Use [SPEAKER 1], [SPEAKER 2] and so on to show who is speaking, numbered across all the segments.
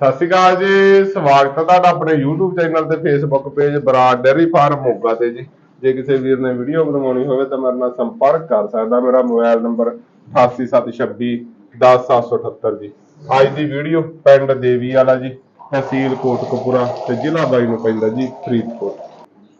[SPEAKER 1] ਸਤਿ ਸ਼੍ਰੀ ਅਕਾਲ ਜੀ, ਸਵਾਗਤ ਹੈ ਤੁਹਾਡਾ ਆਪਣੇ YouTube ਚੈਨਲ ਤੇ, Facebook page Brar dairy farm Moga ਤੇ ਜੀ। ਜੇ ਕਿਸੇ ਵੀਰ ਨੇ ਵੀਡੀਓ ਬਣਵਾਉਣੀ ਹੋਵੇ ਤਾਂ ਮੇਰੇ ਨਾਲ ਸੰਪਰਕ ਕਰ ਸਕਦਾ। ਮੇਰਾ ਮੋਬਾਈਲ ਨੰਬਰ 8876 10778 ਜੀ। ਅੱਜ ਦੀ ਵੀਡੀਓ ਪਿੰਡ ਦੇਵੀ ਵਾਲਾ ਜੀ, ਤਹਿਸੀਲ ਕੋਟਕਪੂਰਾ ਤੇ ਜ਼ਿਲ੍ਹਾ ਬਾਈ ਨੂੰ ਪੈਂਦਾ ਜੀ, ਫਰੀਦਕੋਟ।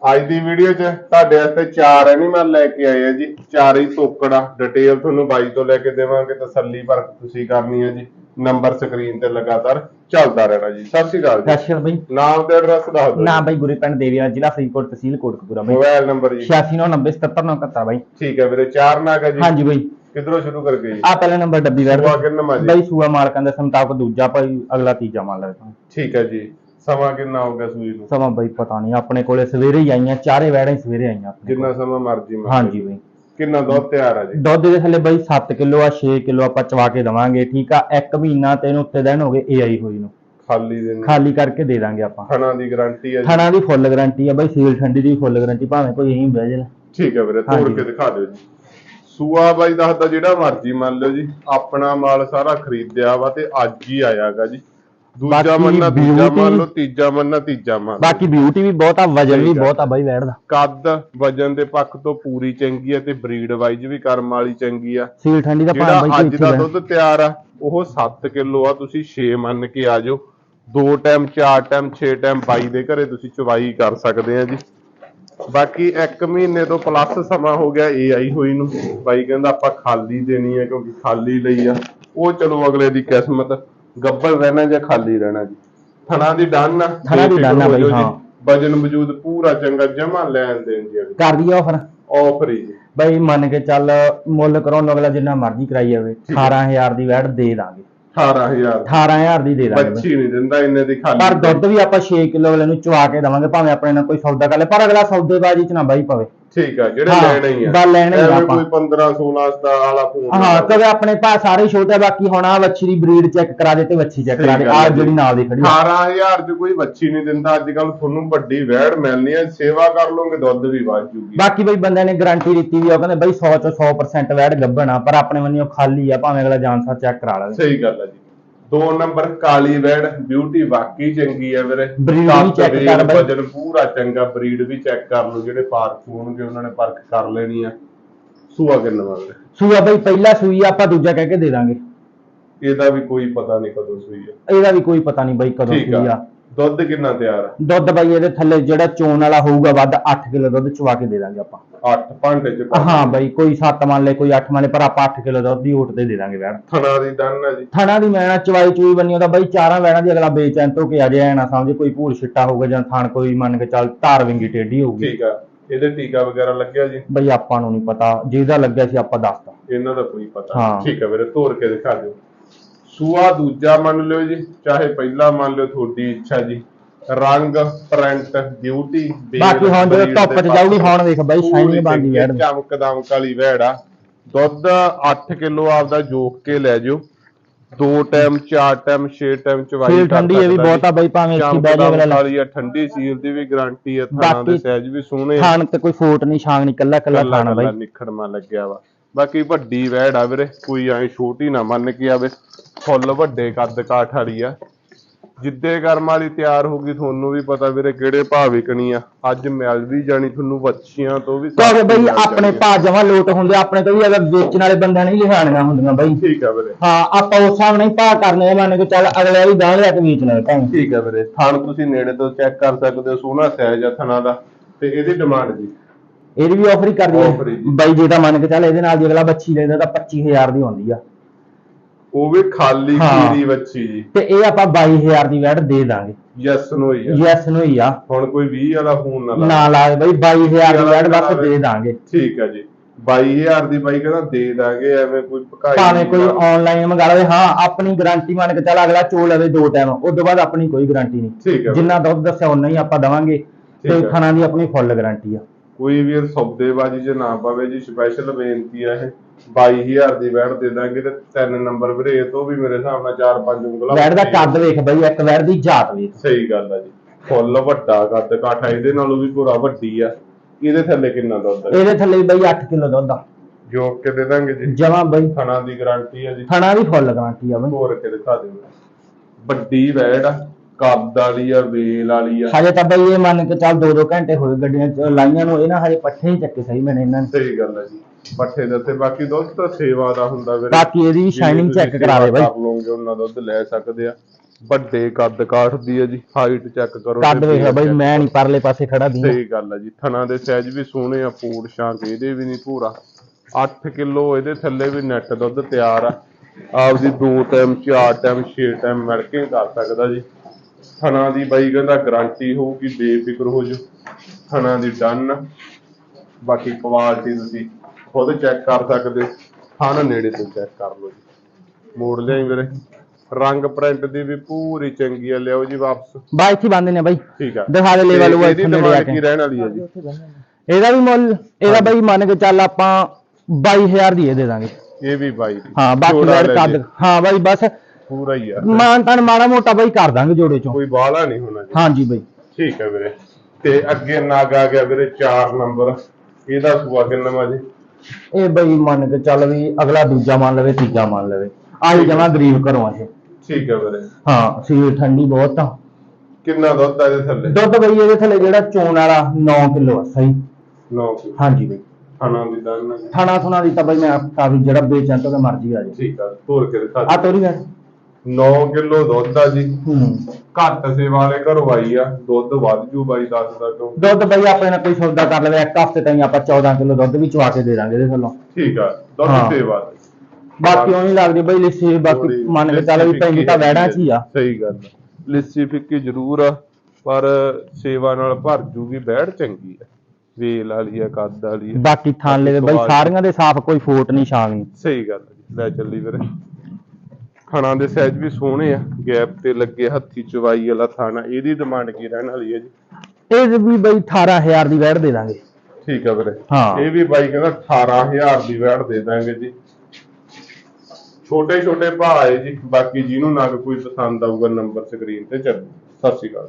[SPEAKER 1] ਅੱਜ ਦੀ ਵੀਡੀਓ 'ਚ ਤੁਹਾਡੇ ਵਾਸਤੇ ਚਾਰ ਐਨੀਮਲ ਲੈ ਕੇ ਆਏ ਆ ਜੀ। ਚਾਰ ਹੀ ਤੋਕੜਾ ਡਿਟੇਲ ਤੁਹਾਨੂੰ ਬਾਈ ਤੋਂ ਲੈ ਕੇ ਦੇਵਾਂਗੇ ਤਸੱਲੀ ਪਰਖ ਤੁਸੀਂ ਕਰਨੀ ਹੈ ਜੀ। ਨੰਬਰ ਸਕਰੀਨ ਤੇ ਲਗਾਤਾਰ ਚੱਲਦਾ ਰਹਿਣਾ ਜੀ। ਸਤਿ ਸ਼੍ਰੀ ਅਕਾਲ ਜੀ।
[SPEAKER 2] ਸਤਿ ਸ਼੍ਰੀ ਅਕਾਲ ਬਈ।
[SPEAKER 1] ਨਾਮ ਤੇ ਐਡਰੈਸ ਦੱਸ ਦਿਓ
[SPEAKER 2] ਨਾਮ ਬਈ ਗੁਰੇ ਪਿੰਡ ਦੇਵੀਆ ਜ਼ਿਲ੍ਹਾ ਫਰੀਦਕੋਟ ਤਹਿਸੀਲ ਕੋਟਕਪੂਰਾ ਬਈ।
[SPEAKER 1] ਮੋਬਾਈਲ ਨੰਬਰ ਜੀ।
[SPEAKER 2] 8690777971 ਬਾਈ।
[SPEAKER 1] ਠੀਕ ਹੈ ਵੀਰੇ ਚਾਰ ਨਾਗ ਜੀ।
[SPEAKER 2] ਹਾਂਜੀ ਬਈ।
[SPEAKER 1] ਕਿਧਰੋਂ ਸ਼ੁਰੂ ਕਰਕੇ ਜੀ?
[SPEAKER 2] ਆ ਪਹਿਲਾ ਨੰਬਰ ਡੱਬੀ ਵੈਰ
[SPEAKER 1] ਸੂਆ ਕਿੰਨਾ ਮਾ ਜੀ।
[SPEAKER 2] ਬਈ ਸੂਆ ਮਾਲਕਾਂ ਦਾ ਸੰਤਾਪ ਦੂਜਾ ਭਾਈ ਅਗਲਾ ਤੀਜਾ ਮੰਨ ਲਵੇ
[SPEAKER 1] ਠੀਕ ਹੈ ਜੀ। ਸਮਾਂ ਕਿੰਨਾ ਹੋ ਗਿਆ ਸੂਈ ਨੂੰ?
[SPEAKER 2] ਸਮਾਂ ਬਈ ਪਤਾ ਨਹੀਂ ਆਪਣੇ ਕੋਲੇ ਸਵੇਰੇ ਹੀ ਆਈਆਂ ਚਾਰੇ ਵੈੜਾਂ ਹੀ ਸਵੇਰੇ ਆਈਆਂ ਆਪਣੇ
[SPEAKER 1] ਜਿੰਨਾ। ਸਮਾਂ ਮਰਜ਼ੀ ਮੰਨ
[SPEAKER 2] ਹਾਂਜੀ। ਬਈ।
[SPEAKER 1] ਕਿੰਨਾ ਦੁੱਧ ਤਿਆਰ ਆ ਜੀ?
[SPEAKER 2] ਦੁੱਧ ਦੇ ਥੱਲੇ ਬਈ 7 ਕਿਲੋ ਆ 6 ਕਿਲੋ ਆਪਾਂ ਚਵਾ ਕੇ ਦਵਾਂਗੇ ਠੀਕ ਆ? ਇੱਕ ਮਹੀਨਾ ਤੇ ਇਹਨੂੰ ਉੱਤੇ ਦਿਨ ਹੋ ਗਏ ਏਆਈ ਹੋਈ ਨੂੰ।
[SPEAKER 1] ਖਾਲੀ ਦੇ
[SPEAKER 2] ਖਾਲੀ ਕਰਕੇ ਦੇ ਦਾਂਗੇ ਆਪਾਂ।
[SPEAKER 1] ਖਾਣਾ ਦੀ ਗਾਰੰਟੀ ਹੈ ਜੀ।
[SPEAKER 2] ਥਣਾ ਦੀ ਫੁੱਲ ਗਾਰੰਟੀ ਆ ਬਈ ਸੀਲ ਠੰਡੀ ਦੀ ਫੁੱਲ ਗਾਰੰਟੀ ਭਾਵੇਂ ਕੋਈ ਇਹੀ ਬਹਿ ਜਾਏ
[SPEAKER 1] ਠੀਕ ਹੈ ਵੀਰੇ ਤੋੜ। ਕੇ ਦਿਖਾ ਦਿਓ ਜੀ। ਸੂਆ ਬਾਈ ਦੱਸਦਾ ਜਿਹੜਾ ਮਰਜ਼ੀ ਮੰਨ ਲਓ ਜੀ ਆਪਣਾ ਮਾਲ ਸਾਰਾ ਖਰੀਦਿਆ ਵਾ ਤੇ ਅੱਜ ਹੀ ਆਇਆਗਾ ਜੀ। ਦੂਜਾ ਮੰਨਾ ਦੂਜਾ ਮੰਨ ਲਓ ਤੀਜਾ ਮੰਨਾ ਤੀਜਾ ਮੰਨ
[SPEAKER 2] ਬਾਕੀ ਬਿਊਟੀ ਵੀ ਬਹੁਤ ਆ ਵਜਨ ਵੀ
[SPEAKER 1] ਆ।
[SPEAKER 2] ਬਹੁਤ ਆ ਬਾਈ ਵੈੜ ਦਾ।
[SPEAKER 1] ਕੱਦ ਵਜਨ ਦੇ ਪੱਖ ਤੋਂ ਪੂਰੀ ਚੰਗੀ ਹੈ ਤੇ ਬਰੀਡ ਵਾਈਜ਼ ਵੀ ਕਰਮ ਵਾਲੀ ਚੰਗੀ ਆ।
[SPEAKER 2] ਸੀਲ ਠੰਡੀ ਦਾ
[SPEAKER 1] ਜਿਹੜਾ
[SPEAKER 2] ਬਾਈ
[SPEAKER 1] ਅੱਜ ਦਾ ਦੁੱਧ ਤਿਆਰ ਆ ਉਹ 7 ਕਿਲੋ ਆ ਤੁਸੀਂ 6 ਮੰਨ ਕੇ ਆ ਜਾਓ। ਦੋ ਟਾਈਮ ਚਾਰ ਟਾਈਮ 6 ਟਾਈਮ ਬਾਈ ਦੇ ਘਰੇ ਤੁਸੀਂ ਚਵਾਈ ਕਰ ਸਕਦੇ ਆ ਜੀ। ਬਾਕੀ 1 ਮਹੀਨੇ ਤੋਂ ਪਲੱਸ ਸਮਾਂ ਹੋ ਗਿਆ ਇਹ ਆਈ ਹੋਈ ਨੂੰ। ਬਾਈ ਕਹਿੰਦਾ ਆਪਾਂ ਖਾਲੀ ਦੇਣੀ ਹੈ ਕਿਉਂਕਿ ਖਾਲੀ ਲਈ ਆ। ਉਹ ਚਲੋ ਅਗਲੇ ਦੀ ਕਿਸਮਤ। ਗੱਬਲ ਰਹਿਣਾ ਜਾਂ ਖਾਲੀ ਰਹਿਣਾ ਜੀ। ਥਣਾ ਦੀ ਡਨ ਆ।
[SPEAKER 2] ਥਣਾ ਦੀ ਡਨ ਆ ਬਾਈ। ਹਾਂ।
[SPEAKER 1] ਵਜਨ ਵਜੂਦ ਪੂਰਾ ਚੰਗਾ ਜਮਾ ਲੈਣ ਦੇਣ ਜੀ
[SPEAKER 2] ਕਰ ਦਈਏ ਆਫਰ
[SPEAKER 1] ਆਫਰ ਹੀ ਜੀ।
[SPEAKER 2] ਬਈ ਮੰਨ ਕੇ ਚੱਲ ਮੁੱਲ ਕਰਾਉਣ ਅਗਲਾ ਜਿੰਨਾ ਮਰਜ਼ੀ ਕਰਾਈ ਜਾਵੇ। 18000 ਦੀ ਵੈੜ ਦੇ ਦਾਂਗੇ।
[SPEAKER 1] 18000
[SPEAKER 2] 18000 ਦੀ ਦੇ ਦਾਂਗੇ।
[SPEAKER 1] ਬੱਚੀ ਨਹੀਂ ਦਿੰਦਾ ਇੰਨੇ ਦੀ ਖਾਲੀ।
[SPEAKER 2] ਪਰ ਦੁੱਧ ਵੀ ਆਪਾਂ 6 ਕਿਲੋ ਵਾਲੇ ਨੂੰ ਚਵਾ ਕੇ ਦਵਾਂਗੇ ਭਾਵੇਂ ਆਪਣੇ ਨਾਲ ਕੋਈ ਸੌਦਾ ਕਰ ਲੈ। ਪਰ ਅਗਲਾ ਸੌਦੇਬਾਜ਼ੀ ਚ ਨਾ ਬਾਈ ਪਵੇ।
[SPEAKER 1] ਠੀਕ ਆ ਜਿਹੜੇ
[SPEAKER 2] ਹਾਂ,
[SPEAKER 1] ਲੈਣੇ ਹੀ ਆ।
[SPEAKER 2] ਬਸ ਲੈਣੇ ਹੀ ਆ
[SPEAKER 1] ਐਵੇਂ
[SPEAKER 2] ਆਪਾਂ।
[SPEAKER 1] ਕੋਈ 15 16 ਦਾ ਵਾਲਾ ਫੋਨ
[SPEAKER 2] ਹਾਂ ਕਦੇ ਆਪਣੇ ਪਾ ਸਾਰੇ ਛੋਟੇ ਆ, ਬਾਕੀ ਹੁਣ ਆ ਵੱਛੀ ਦੀ ਬਰੀਡ ਚੈੱਕ ਕਰਾ ਦੇ ਤੇ ਵੱਛੀ ਚੈੱਕ ਕਰਾ ਦੇ ਆ
[SPEAKER 1] ਜੀ।
[SPEAKER 2] ਜਿਹੜੀ ਨਾਲ ਦੀ ਖੜੀ ਆ।
[SPEAKER 1] 18000 ਚ ਕੋਈ ਬੱਚੀ ਨਹੀਂ ਦਿੰਦਾ ਅੱਜ ਕੱਲ ਤੁਹਾਨੂੰ ਵੱਡੀ ਵੈੜ ਮਿਲਣੀ ਹੈ ਸੇਵਾ ਕਰ ਲੋਗੇ ਦੁੱਧ ਵੀ ਵੱਧ ਜੂਗੀ।
[SPEAKER 2] ਬਾਕੀ ਬਈ ਬੰਦਿਆਂ ਨੇ ਗਾਰੰਟੀ ਦਿੱਤੀ ਵੀ ਆ, ਉਹ ਕਹਿੰਦੇ ਬਈ 100 ਚੋਂ 100% ਵੈੜ ਗੱਭਣ ਆ ਪਰ ਆਪਣੇ ਵੱਲੋਂ ਖਾਲੀ ਆ ਭਾਵੇਂ ਅਗਲਾ ਜਾਨ ਸਾਰ ਚੈੱਕ ਕਰਾ ਲਵੇ।
[SPEAKER 1] ਸਹੀ ਗੱਲ ਹੈ ਜੀ। ਦੋ ਨੰਬਰ ਕਾਲੀ ਵੈੜ ਬਿਊਟੀ ਵਾਕਈ ਚੰਗੀ ਹੈ ਵੀਰੇ।
[SPEAKER 2] ਕਰ ਬਾਈ।
[SPEAKER 1] ਵਜਨ ਪੂਰਾ ਚੰਗਾ ਬਰੀਡ ਵੀ ਚੈੱਕ ਕਰ ਲਓ ਜਿਹੜੇ ਪਾਰਕ ਹੋਣਗੇ ਉਹਨਾਂ ਨੇ ਪਰਖ ਕਰ ਲੈਣੀ ਆ। ਸੂਆ ਕਿੰਨਾ ਮੰਗਦੇ
[SPEAKER 2] ਸੂਆ ਬਈ ਪਹਿਲਾ ਸੂਈ ਆਪਾਂ ਦੂਜਾ ਕਹਿ ਕੇ ਦੇ ਦਾਂਗੇ।
[SPEAKER 1] ਇਹਦਾ ਵੀ ਕੋਈ ਪਤਾ ਨਹੀਂ ਕਦੋਂ ਸੂਈ ਆ।
[SPEAKER 2] ਇਹਦਾ ਵੀ ਕੋਈ ਪਤਾ ਨਹੀਂ ਬਈ ਕਦੋਂ ਸੂਈ
[SPEAKER 1] ਆ। ਦੁੱਧ ਕਿੰਨਾ ਤਿਆਰ ਆ?
[SPEAKER 2] ਦੁੱਧ ਬਾਈ ਇਹਦੇ ਥੱਲੇ ਜਿਹੜਾ ਚੋਣ ਵਾਲਾ ਹੋਊਗਾ ਵੱਧ 8 ਕਿਲੋ ਦੁੱਧ ਚਵਾ ਕੇ ਦੇ ਦਾਂਗੇ ਆਪਾਂ।
[SPEAKER 1] 8 ਭਾਂਡੇ ਚ ਪਾ
[SPEAKER 2] ਹਾਂ ਬਾਈ ਕੋਈ 7 ਮੰਨ ਲੈ ਕੋਈ 8 ਮੰਨ ਲੈ ਪਰ ਆਪਾਂ 8 ਕਿਲੋ ਦੁੱਧ ਦੀ ਓਟ ਤੇ ਦੇ ਦਾਂਗੇ ਵੈਣ
[SPEAKER 1] ਥਣਾ ਦੀ ਡਨ ਹੈ ਜੀ।
[SPEAKER 2] ਥਣਾ ਦੀ ਮੈਣਾ ਚਵਾਈ ਚੂਈ ਬੰਨੀ ਉਹਦਾ ਬਾਈ ਚਾਰਾਂ ਵੈਣਾਂ ਦੀ ਅਗਲਾ ਬੇਚੈਨ ਤੋਂ ਕਿ ਅਜੇ ਐ ਨਾ ਸਮਝੇ ਕੋਈ ਭੂਰ ਛਿੱਟਾ ਹੋਊਗਾ ਜਾਂ ਥਣ ਕੋਈ ਮੰਨ ਕੇ ਚੱਲ ਧਾਰ ਵਿੰਗੀ ਟੇਢੀ ਹੋਊਗੀ।
[SPEAKER 1] ਠੀਕ ਆ। ਇਹਦੇ ਟੀਕਾ ਵਗੈਰਾ ਲੱਗਿਆ ਜੀ?
[SPEAKER 2] ਬਈ ਆਪਾਂ ਨੂੰ ਨਹੀਂ ਪਤਾ ਜਿਹਦਾ ਲੱਗਿਆ ਸੀ ਆਪਾਂ ਦੱਸਦਾ
[SPEAKER 1] ਇਹਨਾਂ ਦਾ ਕੋਈ ਪਤਾ।
[SPEAKER 2] ਹਾਂ।
[SPEAKER 1] ਨਹੀਂ ਠੀਕ ਆ ਵੀਰੇ ਤੋੜ ਕੇ ਦਿਖਾ ਦਿਓ। ਸੂਆ ਦੂਜਾ ਮੰਨ ਲਿਓ ਜੀ ਚਾਹੇ ਪਹਿਲਾ ਮੰਨ ਲਿਓ ਤੁਹਾਡੀ ਇੱਛਾ ਜੀ। ਰੰਗ ਪ੍ਰਿੰਟ ਬਿਊਟੀ
[SPEAKER 2] ਬਾਕੀ ਹੁਣ ਜਦੋਂ ਧੁੱਪ 'ਚ ਜਾਊਗੀ ਹੁਣ ਵੇਖ ਬਾਈ ਸ਼ਾਈਨਿੰਗ ਬਣਦੀ ਵੈੜ
[SPEAKER 1] ਚਮਕ ਦਮਕ ਵਾਲੀ ਵੈੜ ਆ। ਦੁੱਧ 8 ਕਿਲੋ ਆਪਦਾ ਜੋਖ ਕੇ ਲੈ ਜਿਓ। ਦੋ ਟਾਈਮ ਚਾਰ ਟਾਈਮ ਛੇ ਟਾਈਮ ਚਵਾਈ
[SPEAKER 2] ਫੀਲ ਠੰਡੀ ਇਹ ਵੀ ਬਹੁਤ ਆ ਬਈ ਭਾਵੇਂ ਇੱਥੇ ਬਹਿ ਜਾਵੇ ਅਗਲਾ
[SPEAKER 1] ਵਾਲੀ ਆ ਠੰਡੀ ਸੀਲ ਦੀ ਵੀ ਗਾਰੰਟੀ ਆ ਥਾਣਾ ਦੇ ਸਾਈਜ਼ ਵੀ ਸੋਹਣੇ ਆ।
[SPEAKER 2] ਖਾਣ ਤੇ ਕੋਈ ਫੋਟ ਨਹੀਂ ਛਾਂਗ ਨਹੀਂ ਕੱਲਾ ਕੱਲਾ ਖਾਣਾ ਬਾਈ।
[SPEAKER 1] ਨਿਖੜਮਾ ਲੱਗਿਆ ਵਾ। ਬਾਕੀ ਵੱਡੀ ਵੈੜ ਆ ਵੀਰੇ ਕੋਈ ਐ ਛੋਟੀ ਨਾ ਮੰਨ ਕੇ ਆਵੇ। ਫੁੱਲ ਵੱਡੇ ਕੱਦ ਕਾਠ ਵਾਲੀ ਆ। ਜਿੱਦੇ ਕਰਮ ਵਾਲੀ ਤਿਆਰ ਹੋਗੀ ਤੁਹਾਨੂੰ ਵੀ ਪਤਾ ਵੀਰੇ ਕਿਹੜੇ ਭਾਅ ਵਿਕਣੀ ਆ। ਅੱਜ ਮਿਲ ਵੀ ਜਾਣੀ ਤੁਹਾਨੂੰ ਵੱਛੀਆਂ ਤੋਂ ਵੀ
[SPEAKER 2] ਕਿਉਂਕਿ ਬਈ ਆਪਣੇ। ਭਾਅ ਜਮਾ ਲੋਟ ਹੁੰਦੇ ਆਪਣੇ ਤੋਂ ਵੀ ਅਗਰ ਵੇਚਣ ਵਾਲੇ ਬੰਦਿਆਂ ਨਹੀਂ ਲਿਖਾਣੀਆਂ ਹੁੰਦੀਆਂ ਬਈ।
[SPEAKER 1] ਠੀਕ ਆ ਵੀਰੇ।
[SPEAKER 2] ਹਾਂ ਆਪਾਂ ਉਸ ਹਿਸਾਬ ਨਾਲ ਹੀ ਭਾਅ ਕਰਨੇ ਆ ਮੰਨ ਕੇ ਚੱਲ ਅਗਲੇ ਵੀ ਗਾਂ ਲਿਆ ਕੇ ਵੇਚਣਾ ਭਾਵੇਂ।
[SPEAKER 1] ਠੀਕ ਆ ਵੀਰੇ। ਥਣ ਤੁਸੀਂ ਨੇੜੇ ਤੋਂ ਚੈੱਕ ਕਰ ਸਕਦੇ ਹੋ ਸੋਹਣਾ ਸਾਈਜ਼ ਆ ਥਣਾ ਦਾ ਤੇ ਇਹਦੀ ਡਿਮਾਂਡ ਜੀ
[SPEAKER 2] ਇਹਦੀ ਵੀ ਆਫਰ ਹੀ ਕਰ
[SPEAKER 1] Offer ਹੀ। ਜੀ।
[SPEAKER 2] ਬਾਈ ਜੇ ਤਾਂ ਮੰਨ ਕੇ ਚੱਲ ਇਹਦੇ ਨਾਲ ਦੀ ਅਗਲਾ ਬੱਚੀ ਲੈਂਦਾ ਤਾਂ 25000 ਦੀ ਆਉਂਦੀ ਆ।
[SPEAKER 1] ਉਹ ਵੀ ਖਾਲੀ
[SPEAKER 2] ਹਾਂ।
[SPEAKER 1] ਕੀਰੀ ਵੱਛੀ ਜੀ।
[SPEAKER 2] ਤੇ ਇਹ ਆਪਾਂ 22000 ਦੀ ਵੈਟ ਦੇ ਦਾਂਗੇ।
[SPEAKER 1] ਯੈਸ ਨੂੰ ਹੀ ਆ।
[SPEAKER 2] ਯੈਸ ਨੂੰ ਹੀ ਆ।
[SPEAKER 1] ਹੁਣ ਕੋਈ 20 ਵਾਲਾ ਫੋਨ ਨਾ ਲਾ।
[SPEAKER 2] ਨਾ ਲਾਏ ਬਾਈ 22000 ਦੀ ਵੈਟ ਬਸ ਦੇ। ਦਾਂਗੇ।
[SPEAKER 1] ਠੀਕ ਆ ਜੀ। 22000 ਦੀ ਬਾਈ ਕਹਿੰਦਾ ਦੇ ਦਾਂਗੇ ਐਵੇਂ ਕੋਈ ਭਕਾਈ
[SPEAKER 2] ਭਾਵੇਂ
[SPEAKER 1] ਨਹੀਂ
[SPEAKER 2] ਕੋਈ। ਆਨਲਾਈਨ ਮੰਗਾ ਲਵੇ ਹਾਂ ਆਪਣੀ ਗਾਰੰਟੀ ਮੰਨ ਕੇ ਚੱਲ ਅਗਲਾ ਚੋ ਲਵੇ ਦੋ ਟਾਈਮ ਉਸ ਤੋਂ ਬਾਅਦ ਆਪਣੀ ਕੋਈ ਗਾਰੰਟੀ ਨਹੀਂ।
[SPEAKER 1] ਠੀਕ।
[SPEAKER 2] ਜਿੰਨਾ ਦੁੱਧ ਦੱਸਿਆ ਉਨਾ ਹੀ ਆਪਾਂ ਦਵਾਂਗੇ। ਤੇ। ਖਾਣਾ ਦੀ ਆਪਣੀ ਫੁੱਲ ਗਾਰੰਟੀ ਆ।
[SPEAKER 1] ਕੋਈ ਵੀਰ ਸੌਦੇਬਾਜੀ ਚ ਨਾ ਪਵੇ ਜੀ ਸਪੈਸ਼ਲ ਬੇਨਤੀ ਆ ਇਹ। 22000 ਦੀ ਵੈਟ ਦੇ ਦਾਂਗੇ ਤੇ ਤਿੰਨ ਨੰਬਰ ਵੀਰੇ ਇਹ ਤੋਂ ਵੀ ਮੇਰੇ ਹਿਸਾਬ ਨਾਲ 4-5 ਉਂਗਲਾਂ
[SPEAKER 2] ਵੈਟ ਦਾ। ਕੱਦ ਵੇਖ ਬਈ ਇੱਕ ਵੈਟ ਦੀ ਜਾਤ ਵੇਖ।
[SPEAKER 1] ਸਹੀ ਗੱਲ ਆ ਜੀ। ਫੁੱਲ ਵੱਡਾ ਕੱਦ ਕਾਠਾ ਇਹਦੇ ਨਾਲੋਂ ਵੀ ਪੂਰਾ ਵੱਡੀ ਆ। ਇਹਦੇ ਥੱਲੇ ਕਿੰਨਾ ਦੁੱਧ ਹੈ
[SPEAKER 2] ਇਹਦੇ ਥੱਲੇ ਬਈ 8 ਕਿਲੋ ਦੁੱਧ ਆ।
[SPEAKER 1] ਜੋ ਕੇ ਦੇ ਦਾਂਗੇ ਜੀ।
[SPEAKER 2] ਜਮਾ ਬਈ।
[SPEAKER 1] ਥਣਾ ਦੀ ਗਾਰੰਟੀ ਆ ਜੀ।
[SPEAKER 2] ਖਾਣਾ ਦੀ ਫੁੱਲ ਗਾਰੰਟੀ ਆ ਬਈ।
[SPEAKER 1] ਹੋਰ ਕੇ ਦਿਖਾ ਦਿਓ ਵੱਡੀ ਵੈੜ ਆ। ਕੱਦ ਵਾਲੀ ਆ ਵੇਲ ਵਾਲੀ ਆ।
[SPEAKER 2] ਹਜੇ ਤਾਂ ਬਈ ਇਹ ਮੰਨ ਕੇ ਚੱਲ 2-2 ਘੰਟੇ ਹੋਏ ਗੱਡੀਆਂ ਚ ਲਾਈਆਂ ਨੂੰ ਇਹ ਨਾ ਹਜੇ ਪੱਠੇ ਹੀ ਚੱਕੇ ਸਹੀ ਮੈਨੇ ਇਹਨਾਂ ਨੇ।
[SPEAKER 1] ਸਹੀ ਗੱਲ ਹੈ ਜੀ ਪੱਠੇ ਦੇ ਉੱਤੇ। ਬਾਕੀ ਦੋਸਤੋ ਸੇਵਾ ਦਾ ਹੁੰਦਾ ਵੀਰੇ।
[SPEAKER 2] ਬਾਕੀ ਇਹਦੀ
[SPEAKER 1] ਤੁਸੀਂ
[SPEAKER 2] check ਕਰਾ ਦੇ ਬਾਈ।
[SPEAKER 1] ਕਰ ਲਓਗੇ ਉਹਨਾਂ ਦੁੱਧ ਲੈ ਸਕਦੇ ਆ। ਵੱਡੇ ਕੱਦ ਕਾਠ ਦੀ ਹੈ ਜੀ ਹਾਈਟ ਚੈੱਕ ਕਰੋ
[SPEAKER 2] ਕੱਦ ਵੇਖ ਬਈ ਮੈਂ ਨਹੀਂ ਪਰਲੇ ਪਾਸੇ ਖੜਾ ਦੀ
[SPEAKER 1] ਸਹੀ ਗੱਲ ਹੈ ਜੀ ਥਣਾ ਦੇ ਸਾਈਜ਼ ਵੀ ਸੋਹਣੇ ਆ ਫੂਡ ਸ਼ਾਂਕ ਇਹਦੇ ਵੀ ਨਹੀਂ ਪੂਰਾ 8 ਕਿਲੋ ਇਹਦੇ ਥੱਲੇ ਵੀ ਨੈਟ ਦੁੱਧ ਤਿਆਰ ਆ। ਆਪਦੀ 2 ਟਾਈਮ 4 ਟਾਈਮ 6 ਟਾਈਮ ਮਿਲਕਿੰਗ ਕਰ ਸਕਦਾ ਜੀ। ਥਣਾ ਦੀ ਬਾਈ ਕਹਿੰਦਾ ਗਾਰੰਟੀ ਹੋਊਗੀ ਬੇਫਿਕਰ ਹੋ ਜਾਓ ਥਣਾ ਦੀ ਡਨ। ਬਾਕੀ ਕੁਆਲਿਟੀ ਤੁਸੀਂ ਖੁਦ ਚੈੱਕ ਕਰ ਸਕਦੇ ਹੋ। ਥਣ ਨੇੜੇ ਤੋਂ ਚੈੱਕ ਕਰ ਲਓ ਜੀ। ਮੋੜ ਲਿਆਈ ਵੀਰੇ। ਰੰਗ ਪ੍ਰਿੰਟ ਦੀ ਵੀ ਪੂਰੀ ਚੰਗੀ ਆ ਲਿਆਓ ਜੀ ਵਾਪਸ।
[SPEAKER 2] ਬਾਈ ਇੱਥੇ ਬੰਦੇ ਨੇ ਬਾਈ।
[SPEAKER 1] ਠੀਕ ਆ।
[SPEAKER 2] ਦਿਖਾ ਦੇ ਲੈਵਲ ਉਹ
[SPEAKER 1] ਇਹਦੀ
[SPEAKER 2] ਇੱਥੇ ਨੇੜੇ
[SPEAKER 1] ਡਿਮਾਂਡ
[SPEAKER 2] ਆ ਕੇ।
[SPEAKER 1] ਕੀ ਰਹਿਣ ਵਾਲੀ ਹੈ ਜੀ?
[SPEAKER 2] ਇਹਦਾ ਵੀ ਮੁੱਲ ਇਹਦਾ ਬਈ ਮੰਨ ਕੇ ਚੱਲ ਆਪਾਂ 22000 ਦੀ ਇਹ ਦੇ ਦਾਂਗੇ।
[SPEAKER 1] ਇਹ ਵੀ ਬਾਈ ਦੀ।
[SPEAKER 2] ਹਾਂ ਬਾਕੀ
[SPEAKER 1] ਜੋੜਾ
[SPEAKER 2] ਵੈਰ
[SPEAKER 1] ਲੈ
[SPEAKER 2] ਕੱਦ
[SPEAKER 1] ਜੇ,
[SPEAKER 2] ਹਾਂ ਬਾਈ ਬਸ
[SPEAKER 1] ਪੂਰਾ ਹੀ ਆ।
[SPEAKER 2] ਮਾਨ ਤਾਨ ਮਾੜਾ ਮੋਟਾ ਬਾਈ ਕਰ ਦਾਂਗੇ ਜੋੜੇ ਚੋਂ।
[SPEAKER 1] ਕੋਈ ਬਾਲਾ ਨਹੀਂ ਹੋਣਾ ਜੀ।
[SPEAKER 2] ਹਾਂਜੀ ਬਾਈ।
[SPEAKER 1] ਠੀਕ ਹੈ ਵੀਰੇ। ਤੇ ਅੱਗੇ ਨਾਗ ਆ ਗਿਆ ਵੀਰੇ 4 ਨੰਬਰ। ਇਹਦਾ ਸੂਆ ਕਿੰਨਾ ਵਾ ਜੀ?
[SPEAKER 2] ਇਹ ਬਈ ਮੰਨ ਕੇ ਚੱਲ ਵੀ ਅਗਲਾ ਦੂਜਾ ਮੰਨ ਲਵੇ ਤੀਜਾ ਮੰਨ ਲਵੇ। ਆਹੀ ਜਮਾ ਗਰੀਬ ਘਰੋਂ ਆ ਇਹ।
[SPEAKER 1] ਠੀਕ ਹੈ ਵੀਰੇ।
[SPEAKER 2] ਹਾਂ ਸੀਲ ਠੰਡੀ ਬਹੁਤ ਆ।
[SPEAKER 1] ਕਿੰਨਾ ਦੁੱਧ ਆ ਇਹਦੇ ਥੱਲੇ?
[SPEAKER 2] ਦੁੱਧ ਬਈ ਇਹਦੇ ਥੱਲੇ ਜਿਹੜਾ ਚੋਣ ਵਾਲਾ 9 ਕਿਲੋ ਆ ਸਹੀ।
[SPEAKER 1] 9
[SPEAKER 2] ਹਾਂਜੀ ਬਈ।
[SPEAKER 1] ਖਾਣਾ ਦੀ ਦਾਨ
[SPEAKER 2] ਥਾਣਾ ਥੁਣਾ ਦੀ ਤਾਂ ਬਈ ਮੈਂ ਕਾਫੀ ਜਿਹੜਾ ਵੇਚਣ ਤੋਂ ਤੇ ਮਰਜ਼ੀ ਆ ਜੇ।
[SPEAKER 1] ਠੀਕ ਆ ਤੋਰ ਕੇ ਦਿਖਾ
[SPEAKER 2] ਆ ਤੋਰੀ ਗੱਲ
[SPEAKER 1] 9 ਕਿਲੋ ਦੁੱਧ ਆ ਜੀ। ਘੱਟ ਸੇਵਾ ਵਾਲੇ ਘਰੋਂ ਆਈ ਆ ਦੁੱਧ ਵੱਧ ਜੂ ਬਾਈ ਦੱਸਦਾ ਕਿਉਂ?
[SPEAKER 2] ਦੁੱਧ ਬਈ ਆਪਣੇ ਨਾਲ ਕੋਈ ਸੌਦਾ ਕਰ ਲਵੇ ਇੱਕ ਹਫ਼ਤੇ ਤਾਈਂ ਆਪਾਂ 14 ਕਿਲੋ ਦੁੱਧ ਵੀ ਚਵਾ ਕੇ ਦੇ ਦਾਂਗੇ ਇਹਦੇ ਥੱਲੋਂ।
[SPEAKER 1] ਠੀਕ ਆ ਦੁੱਧ। ਸੇਵਾ ਦੀ।
[SPEAKER 2] ਬਾਕੀ ਉਹ ਨਹੀਂ ਲੱਗਦੀ ਬਈ ਲਿੱਸੀ ਬਾਕੀ
[SPEAKER 1] ਥੋੜ੍ਹੀ
[SPEAKER 2] ਮੰਨ ਕੇ ਚੱਲ ਵੀ ਪੈਂਦੀ ਤਾਂ ਵੈੜਾਂ 'ਚ ਹੀ ਆ।
[SPEAKER 1] ਸਹੀ ਗੱਲ ਆ। ਲਿੱਸੀ ਫਿੱਕੀ ਜ਼ਰੂਰ ਆ ਪਰ ਸੇਵਾ ਨਾਲ ਭਰ ਜੂਗੀ ਬੈੜ ਚੰਗੀ ਆ। ਵੇਲ ਵਾਲੀ ਆ ਕੱਦ ਵਾਲੀ ਆ।
[SPEAKER 2] ਬਾਕੀ ਥਾਂ ਲਵੇ ਬਈ। ਸਾਰੀਆਂ ਦੇ ਸਾਫ਼ ਕੋਈ ਫੋਟ ਨਹੀਂ ਛਾਂ ਨਹੀਂ
[SPEAKER 1] ਸਹੀ ਗੱਲ ਆ ਜੀ ਲੈ ਚੱਲੀ ਵੀਰੇ ਖਾਣਾ ਦੇ ਸਾਈਜ਼ ਵੀ ਸੋਹਣੇ ਆ ਗੈਪ ਤੇ ਲੱਗੇ ਹੱਥੀ ਚਵਾਈ ਵਾਲਾ ਥਾਣਾ ਇਹਦੀ ਡਿਮਾਂਡ ਕੀ ਰਹਿਣ ਵਾਲੀ ਹੈ ਜੀ?
[SPEAKER 2] ਇਹ ਵੀ ਬਈ 18000 ਦੀ ਵੈੜ ਦੇ ਦਾਂਗੇ।
[SPEAKER 1] ਠੀਕ ਆ ਵੀਰੇ।
[SPEAKER 2] ਹਾਂ।
[SPEAKER 1] ਇਹ ਵੀ ਬਾਈ ਕਹਿੰਦਾ 18000 ਦੀ ਵੈਟ ਦੇ ਦਾਂਗੇ ਜੀ। ਛੋਟੇ ਛੋਟੇ ਭਾਅ ਹੈ ਜੀ ਬਾਕੀ ਜਿਹਨੂੰ ਨਾ ਕੋਈ ਪਸੰਦ ਆਊਗਾ ਨੰਬਰ ਸਕਰੀਨ ਤੇ ਚੱਲ। ਸਤਿ ਸ਼੍ਰੀ ਅਕਾਲ।